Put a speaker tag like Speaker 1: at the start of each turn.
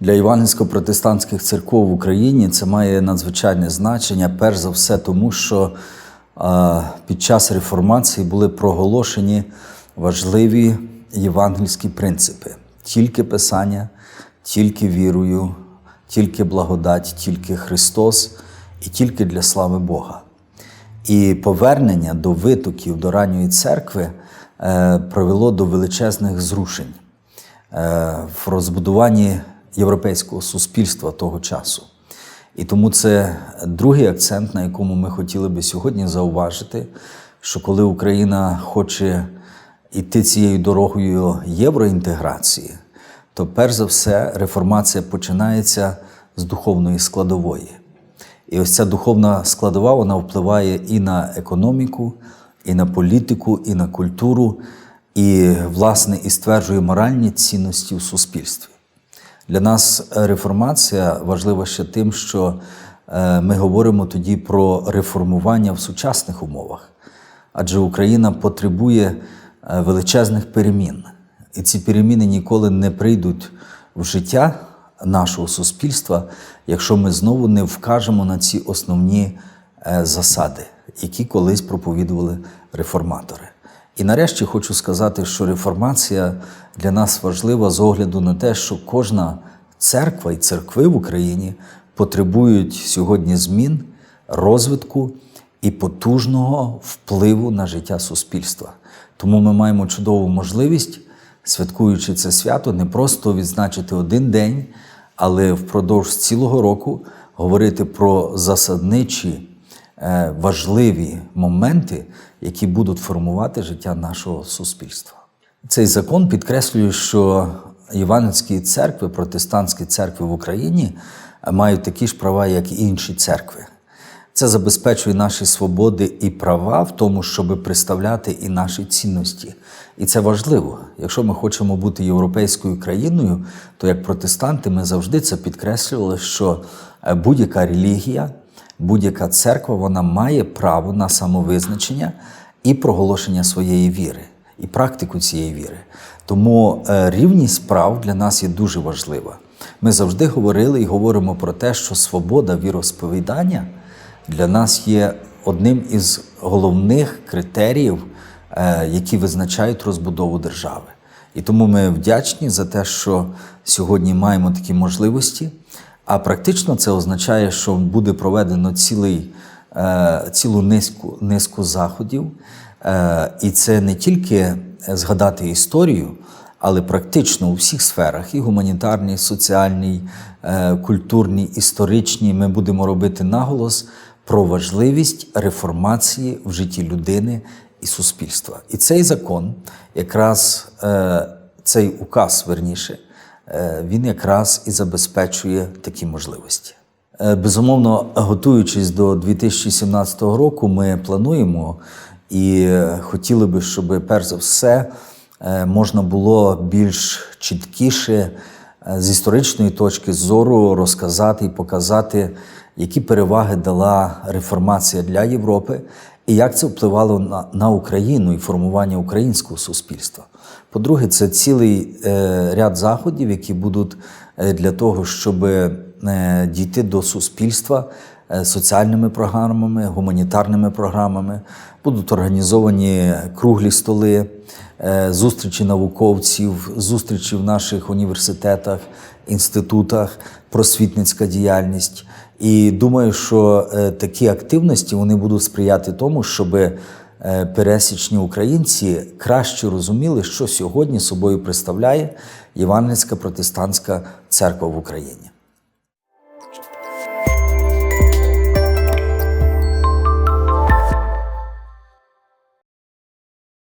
Speaker 1: Для євангельсько-протестантських церков в Україні це має надзвичайне значення, перш за все, тому що е, під час реформації були проголошені важливі євангельські принципи: тільки Писання, тільки вірою, тільки благодать, тільки Христос і тільки для слави Бога. І повернення до витоків до ранньої церкви е, привело до величезних зрушень е, в розбудуванні європейського суспільства того часу. І тому це другий акцент, на якому ми хотіли би сьогодні зауважити, що коли Україна хоче йти цією дорогою євроінтеграції, то перш за все реформація починається з духовної складової. І ось ця духовна складова вона впливає і на економіку, і на політику, і на культуру, і, власне, і стверджує моральні цінності в суспільстві. Для нас реформація важлива ще тим, що е, ми говоримо тоді про реформування в сучасних умовах, адже Україна потребує е, величезних перемін. І ці переміни ніколи не прийдуть в життя нашого суспільства, якщо ми знову не вкажемо на ці основні е, засади, які колись проповідували реформатори. І нарешті хочу сказати, що реформація для нас важлива з огляду на те, що кожна церква і церкви в Україні потребують сьогодні змін, розвитку і потужного впливу на життя суспільства. Тому ми маємо чудову можливість, святкуючи це свято, не просто відзначити один день, але впродовж цілого року говорити про засадничі е, важливі моменти, які будуть формувати життя нашого суспільства. Цей закон підкреслює, що євангельські церкви, протестантські церкви в Україні мають такі ж права, як і інші церкви. Це забезпечує наші свободи і права в тому, щоб представляти і наші цінності. І це важливо. Якщо ми хочемо бути європейською країною, то як протестанти ми завжди це підкреслювали, що е, будь-яка релігія, будь-яка церква вона має право на самовизначення і проголошення своєї віри, і практику цієї віри. Тому е, рівність прав для нас є дуже важлива. Ми завжди говорили і говоримо про те, що свобода віросповідання для нас є одним із головних критеріїв, е, які визначають розбудову держави. І тому ми вдячні за те, що сьогодні маємо такі можливості. А практично це означає, що буде проведено цілий, е, цілу низку, низку заходів. Е, І це не тільки згадати історію, але практично у всіх сферах і гуманітарній, соціальній, культурній, історичній ми будемо робити наголос про важливість реформації в житті людини і суспільства. І цей закон, якраз е, цей указ верніше, е, він якраз і забезпечує такі можливості. Е, Безумовно, готуючись до 2017 року, ми плануємо і хотіли би, щоб перш за все можна було більш чіткіше з історичної точки зору розказати і показати, які переваги дала реформація для Європи і як це впливало на, на Україну і формування українського суспільства. По-друге, це цілий е, ряд заходів, які будуть е, для того, щоб е, дійти до суспільства соціальними програмами, гуманітарними програмами. Будуть організовані круглі столи, е, зустрічі науковців, зустрічі в наших університетах, інститутах, просвітницька діяльність. І думаю, що е, такі активності вони будуть сприяти тому, щоб е, пересічні українці краще розуміли, що сьогодні собою представляє Євангельська протестантська церква в Україні.